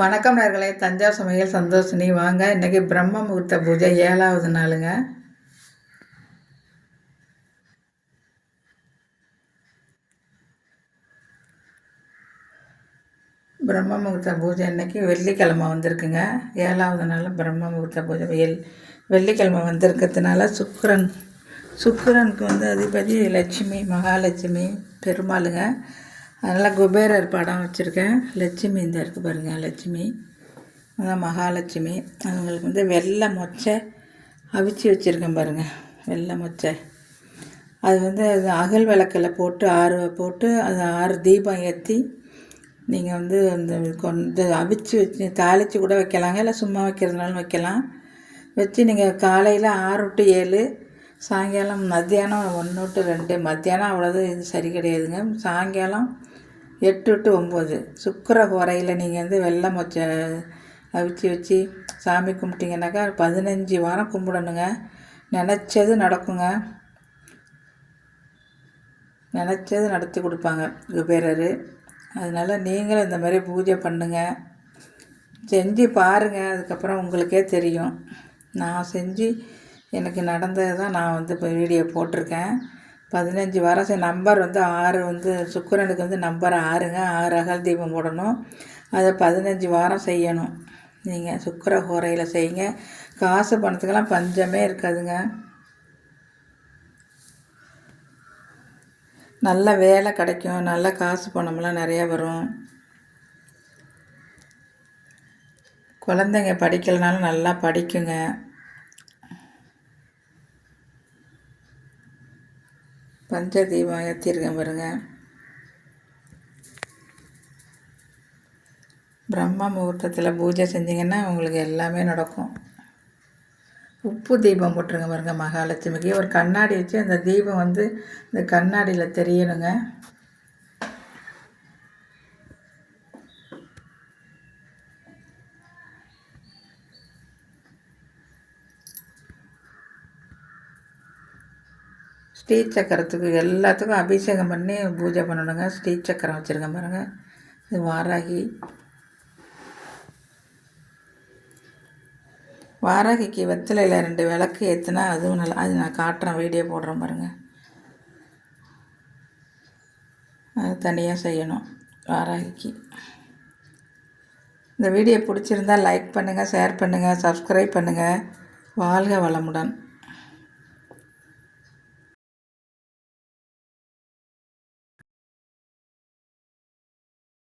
வணக்கம் நேர்களே தஞ்சாவூர் சமையல் சந்தோஷினி. வாங்க இன்றைக்கி பிரம்ம முகூர்த்த பூஜை ஏழாவது நாளுங்க. பிரம்ம முகூர்த்த பூஜை இன்றைக்கி வெள்ளிக்கிழமை வந்திருக்குங்க. ஏழாவது நாள் பிரம்ம முகூர்த்த பூஜை. வெயில் வெள்ளிக்கிழமை வந்திருக்கிறதுனால சுக்கரன் சுக்கரனுக்கு வந்து அதிபதி லட்சுமி மகாலட்சுமி பெருமாளுங்க. அதனால் குபேரர் படம் வச்சுருக்கேன். லட்சுமி இந்த இருக்குது பாருங்கள் லட்சுமி. அதான் மகாலட்சுமி. அவங்களுக்கு வந்து வெள்ளை மொச்சை அவிச்சு வச்சுருக்கேன் பாருங்கள் வெள்ளை மொச்சை. அது வந்து அது அகல் விளக்கில் போட்டு ஆறு போட்டு அது ஆறு தீபம் ஏற்றி நீங்கள் வந்து அந்த கொண்டு அவிச்சு வச்சு தாளித்து கூட வைக்கலாங்க. இல்லை சும்மா வைக்கிறதுனாலும் வைக்கலாம். வச்சு நீங்கள் காலையில் ஆறு டு ஏழு சாயங்காலம் மத்தியானம் ஒன்று டு ரெண்டு. மத்தியானம் அவ்வளோதான் இது சரி கிடையாதுங்க. சாயங்காலம் எட்டு டு ஒம்பது. சுக்கர குறையில் நீங்கள் வந்து வெள்ளம் வச்ச அவிச்சு வச்சு சாமி கும்பிட்டிங்கனாக்கா பதினஞ்சு வாரம் கும்பிடணுங்க. நினச்சது நடக்குங்க. நினச்சது நடத்தி கொடுப்பாங்க. குபேரர் அதனால் நீங்களும் இந்த மாதிரி பூஜை பண்ணுங்கள் செஞ்சு பாருங்கள் அதுக்கப்புறம் உங்களுக்கே தெரியும். நான் செஞ்சு எனக்கு நடந்தது தான் நான் வந்து இப்போ வீடியோ போட்டிருக்கேன். பதினஞ்சு வாரம் நம்பர் வந்து ஆறு வந்து சுக்கரனுக்கு வந்து நம்பர் ஆறுங்க. ஆறு அகல் தீபம் போடணும். அதை பதினஞ்சு வாரம் செய்யணும். நீங்கள் சுக்கர ஹோரையில் செய்யுங்க. காசு பணத்துக்கெல்லாம் பஞ்சமே இருக்காதுங்க. நல்ல வேலை கிடைக்கும். நல்ல காசு பணம்லாம் நிறையா வரும். குழந்தைங்க படிக்கலனாலும் நல்லா படிக்குங்க. பஞ்ச தீபம் ஏற்றிருக்கேன் பாருங்க. பிரம்ம முகூர்த்தத்தில் பூஜை செஞ்சிங்கன்னா உங்களுக்கு எல்லாமே நடக்கும். உப்பு தீபம் போட்டுருங்க பாருங்க மகாலட்சுமிக்கு. ஒரு கண்ணாடி வச்சு அந்த தீபம் வந்து இந்த கண்ணாடியில் தெரியணுங்க. ஸ்ரீ சக்கரத்துக்கு எல்லாத்துக்கும் அபிஷேகம் பண்ணி பூஜை பண்ணணுங்க. ஸ்ரீ சக்கரம் வச்சுருக்கேன் பாருங்கள் இது வாராகி. வாராகிக்கு வெத்தலையில் ரெண்டு விளக்கு ஏற்றுனா அதுவும் நல்லா அது நான் காட்டுறேன் வீடியோ போடுறேன் பாருங்கள் அது தனியாக செய்யணும் வாராகிக்கு. இந்த வீடியோ பிடிச்சிருந்தால் லைக் பண்ணுங்கள் ஷேர் பண்ணுங்கள் சப்ஸ்கிரைப் பண்ணுங்கள் வாழ்க வளமுடன்.